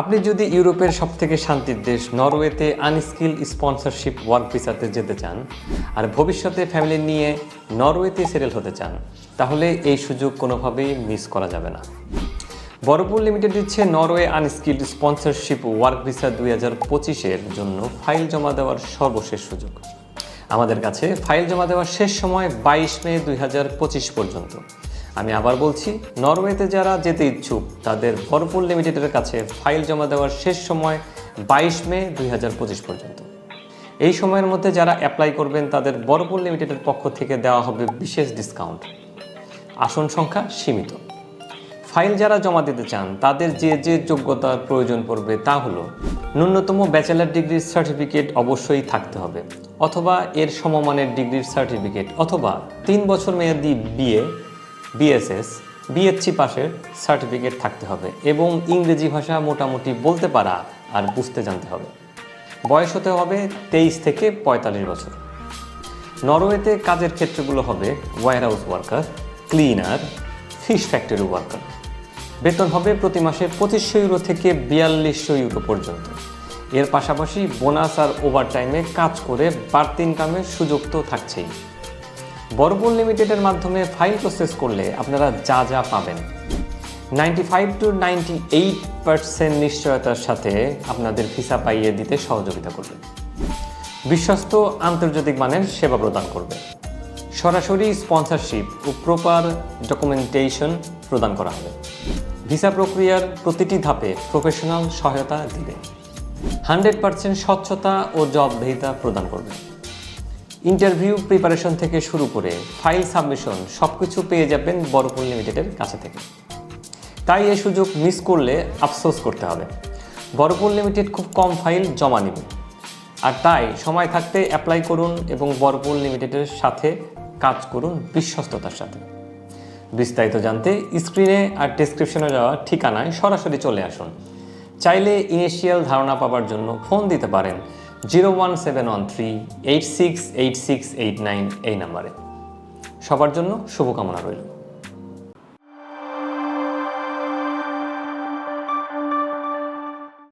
আপনি যদি ইউরোপের সবথেকে শান্তির দেশ নরওয়েতে আনস্কিল স্পন্সরশিপ ওয়ার্ক ভিসাতে যেতে চান আর ভবিষ্যতে ফ্যামিলি নিয়ে নরওয়েতে সেটেল হতে চান, তাহলে এই সুযোগ কোনোভাবেই মিস করা যাবে না। বরপুর লিমিটেড দিচ্ছে Norway unskilled sponsorship work visa দুই হাজার পঁচিশের জন্য ফাইল জমা দেওয়ার সর্বশেষ সুযোগ। আমাদের কাছে ফাইল জমা দেওয়ার শেষ সময় বাইশ মে দুই হাজার পঁচিশ পর্যন্ত। আমি আবার বলছি, নরওয়েতে যারা যেতে ইচ্ছুক, তাদের বরপুর লিমিটেডের কাছে ফাইল জমা দেওয়ার শেষ সময় বাইশ মে দুই হাজার পঁচিশ পর্যন্ত। এই সময়ের মধ্যে যারা অ্যাপ্লাই করবেন, তাদের বরপুর লিমিটেডের পক্ষ থেকে দেওয়া হবে বিশেষ ডিসকাউন্ট। আসন সংখ্যা সীমিত। ফাইল যারা জমা দিতে চান, তাদের যে যে যোগ্যতার প্রয়োজন পড়বে তা হলো, ন্যূনতম ব্যাচেলার ডিগ্রির সার্টিফিকেট অবশ্যই থাকতে হবে, অথবা এর সমমানের ডিগ্রির সার্টিফিকেট, অথবা তিন বছর মেয়াদি বিএ বিএসএস বিএসসি পাশের সার্টিফিকেট থাকতে হবে এবং ইংরেজি ভাষা মোটামুটি বলতে পারা আর বুঝতে জানতে হবে। বয়স হতে হবে তেইশ থেকে পঁয়তাল্লিশ বছর। নরওয়েতে কাজের ক্ষেত্রগুলো হবে warehouse worker cleaner fish factory worker বেতন হবে প্রতি মাসে পঁচিশশো ইউরো থেকে বিয়াল্লিশশো ইউরো পর্যন্ত। এর পাশাপাশি বোনাস আর ওভারটাইমে কাজ করে বাড়তি ইনকামের সুযোগ তো থাকছেই। বরবন লিমিটেডের মাধ্যমে ফাইল প্রসেস করলে আপনারা যা যা পাবেন। Ninety five to ninety eight percent নিশ্চয়তার সাথে আপনাদের ভিসা পাইয়ে দিতে সহযোগিতা করবে। বিশ্বস্ত আন্তর্জাতিক মানের সেবা প্রদান করবে। সরাসরি স্পন্সরশিপ ও প্রপার ডকুমেন্টেশন প্রদান করা হবে। ভিসা প্রক্রিয়ার প্রতিটি ধাপে প্রফেশনাল সহায়তা দিবে। হান্ড্রেড পার্সেন্ট স্বচ্ছতা ও জবাবদিহিতা প্রদান করবে। ইন্টারভিউ প্রিপারেশন থেকে শুরু করে ফাইল সাবমিশন সব কিছু পেয়ে যাবেন বরপুর লিমিটেডের কাছে থেকে। তাই এই সুযোগ মিস করলে আফসোস করতে হবে। বরপুর লিমিটেড খুব কম ফাইল জমা নেবে। আর তাই সময় থাকতে অ্যাপ্লাই করুন এবং বরপুর লিমিটেডের সাথে কাজ করুন বিশ্বস্ততার সাথে। বিস্তারিত জানতে স্ক্রিনে আর ডেসক্রিপশনে যাওয়া ঠিকানায় সরাসরি চলে আসুন। চাইলে ইনিশিয়াল ধারণা পাওয়ার জন্য ফোন দিতে পারেন zero one seven one three eight six eight six eight nine এই নাম্বারে। সবার জন্য শুভকামনা রইল।